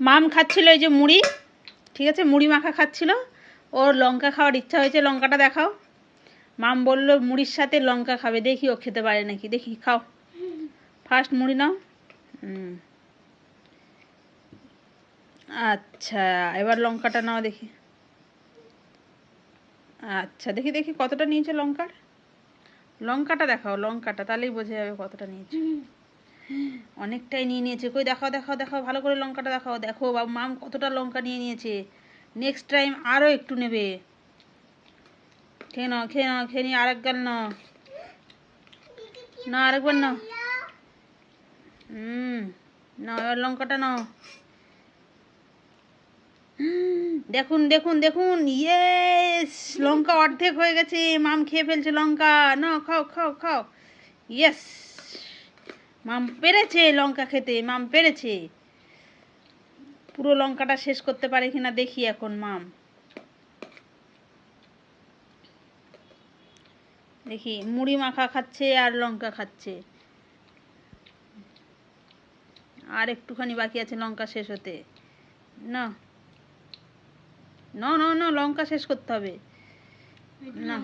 মাম খাচ্ছিল এই যে মুড়ি, ঠিক আছে? মুড়ি মাখা খাচ্ছিল। ওর লঙ্কা খাওয়ার ইচ্ছা হয়েছে, লঙ্কাটা দেখাও। মাম বলল, মুড়ির সাথে লঙ্কা খাবে, দেখি ও খেতে পারে নাকি। দেখি, খাও। ফার্স্ট মুড়ি নাও। আচ্ছা এবার লঙ্কাটা নাও দেখি। আচ্ছা দেখি দেখি, কতটা নিয়েছো লঙ্কার? লঙ্কাটা দেখাও, লঙ্কাটা, তাহলেই বোঝা যাবে কতটা নিয়েছো। অনেকটাই নিয়ে নিয়েছে। কই দেখাও দেখাও দেখাও, ভালো করে লঙ্কাটা দেখাও। দেখো বাবু, মাম কতটা লঙ্কা নিয়ে নিয়েছে। নেক্সট টাইম আরও একটু নেবে। খেয়ে নাও খেয়ে নাও, খেয়ে নিয়ে আরেক গাল নাও। না আরেকবার নাও। হুম, নাও, এবার লঙ্কাটা নাও। দেখুন দেখুন দেখুন। ইয়েস লঙ্কা অর্ধেক হয়ে গেছে। মাম খেয়ে ফেলছে লঙ্কা। নাও, খাও খাও খাও। ইয়েস মাম পেরেছে লঙ্কা খেতে মাম পেরেছে। পুরো লঙ্কাটা শেষ করতে পারে কিনা দেখি এখন মাম। দেখি মুড়ি মাখা খাচ্ছে আর লঙ্কা খাচ্ছে। আর একটুখানি বাকি আছে লঙ্কা শেষ হতে। না। না না না লঙ্কা শেষ করতে হবে। না।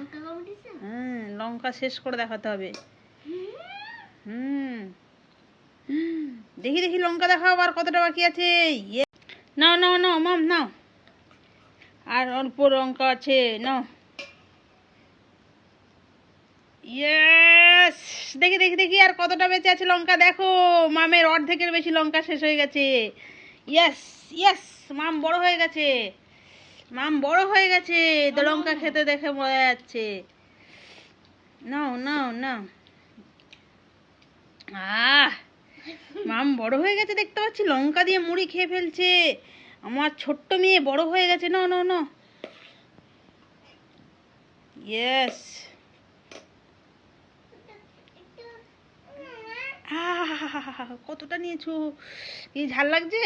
হ্যাঁ লঙ্কা শেষ করে দেখাতে হবে। হুম হুম, দেখি দেখি লঙ্কা দেখাও আর কতটা বাকি আছে। ইয়ে। নাও নাও নাও মাম নাও। আর অল্প লঙ্কা আছে নাও। ইয়েস দেখি দেখি দেখি আর কতটা বেঁচে আছে লঙ্কা। দেখো মামের অর্ধেকের বেশি লঙ্কা শেষ হয়ে গেছে। ইয়েস ইয়েস মাম বড় হয়ে গেছে। মাম বড় হয়ে গেছে। তো লঙ্কা খেতে দেখে মজা যাচ্ছে। নাও নাও নাও। আহ মাম বড় হয়ে গেছে দেখতে পাচ্ছি, লঙ্কা দিয়ে মুড়ি খেয়ে ফেলছে। আমার ছোট্ট মেয়ে বড় হয়ে গেছে, না না না। কতটা নিয়েছো? কি ঝাল লাগছে?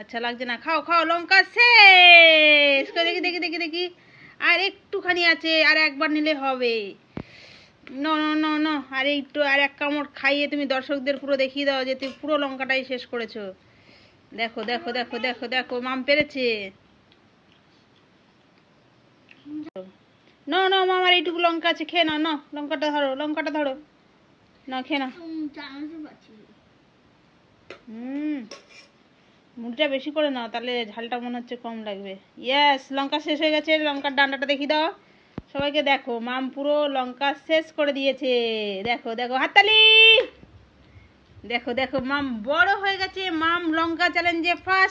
আচ্ছা লাগছে না। খাও খাও, লঙ্কা শেষ। দেখি দেখি দেখি দেখি। আর একটুখানি আছে, আর একবার নিলে হবে। ন ন ন ন, আর একটু আর এক কামড় খাইয়ে তুমি দর্শকদের পুরো দেখিয়ে দাও যে তুমি পুরো লঙ্কাটাই শেষ করেছ। দেখো দেখো দেখো দেখো দেখো, মাম পেরেছে। ন ন, মাম, আর এইটুকু লঙ্কা আছে, খেয়ে নাও না লঙ্কাটা ধরো লঙ্কাটা ধরো। না খেয়ে হুম, মুড়িটা বেশি করে নাও, তাহলে ঝালটা মনে হচ্ছে কম লাগবে। ইয়াস লঙ্কা শেষ হয়ে গেছে, লঙ্কার ডান্ডাটা দেখি দাও। সবাইকে দেখো, মাম পুরো লঙ্কা শেষ করে দিয়েছে। দেখো দেখো, হাততালি! দেখো দেখো, মাম বড় হয়ে গেছে, মাম লঙ্কা চ্যালেঞ্জে ফার্স্ট